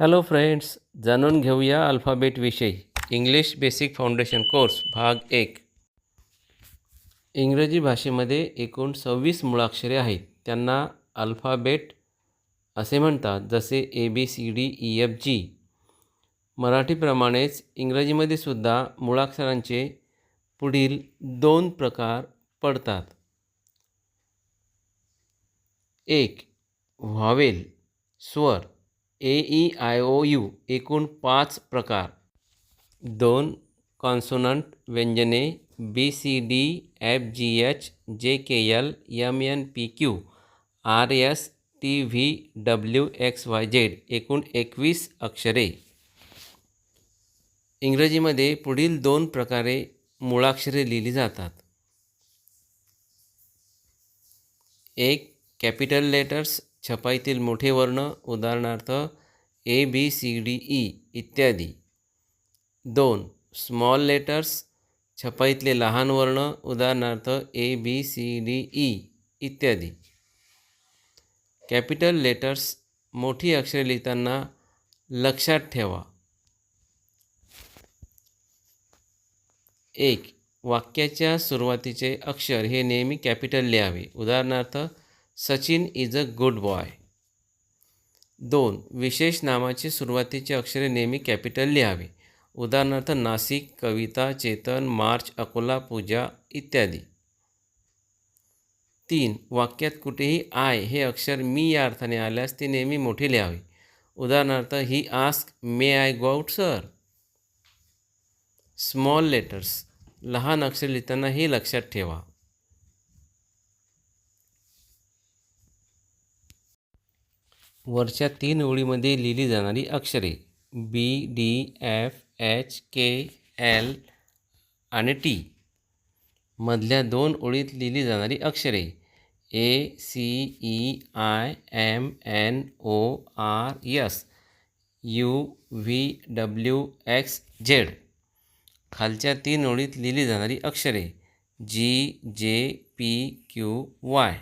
Hello friends जाणून घेऊया अल्फाबेटविषयी इंग्लिश बेसिक फाउंडेशन कोर्स भाग एक. इंग्रजी भाषेमध्ये एकूण सव्वीस मुळाक्षरे आहेत. त्यांना अल्फाबेट असे म्हणतात जसे A B C D E F G मराठीप्रमाणेच इंग्रजीमध्ये सुद्धा मुळाक्षरांचे पुढील दोन प्रकार पडतात. एक व्हावेल स्वर. A E I O U एकूण पाच प्रकार. दोन कॉन्सोनंट व्यंजने B C D F G H J K L M N P Q R S T V W X Y Z एकूण एकवीस अक्षरे. इंग्रजीमध्ये पुढील दोन प्रकारे मुळाक्षरे लिहिली जातात. एक कॅपिटल लेटर्स छपाईतील मोठे वर्ण उदाहरणार्थ A B C D E इत्यादी. दोन स्मॉल लेटर्स छपाईतले लहान वर्ण उदाहरणार्थ A B C D E इत्यादी. कॅपिटल लेटर्स मोठी अक्षरे लिहिताना लक्षात ठेवा. एक वाक्याच्या सुरुवातीचे अक्षर हे नेहमी कॅपिटल लिहावे. उदाहरणार्थ Sachin is a good boy. दोन विशेष नामाची सुरुवातीची अक्षरे नेहमी कॅपिटल लिहावे. उदाहरणार्थ नाशिक कविता चेतन मार्च अकोला पूजा इत्यादी. तीन वाक्यात कुठेही आय हे अक्षर मी या अर्थाने आल्यास ती नेहमी मोठी लिहावी. उदाहरणार्थ he ask may I go out sir small letters लहान अक्षर लिहिताना हे लक्षात ठेवा. वरच्या तीन ओळीमध्ये लिहिली जाणारी अक्षरे B D F H K L आणि टी मधल्या दोन ओळीत लिहिली जाणारी अक्षरे A C E I M N O R S U V W X Z खालच्या तीन ओळीत लिहिली जाणारी अक्षरे जी जे पी क्यू वाय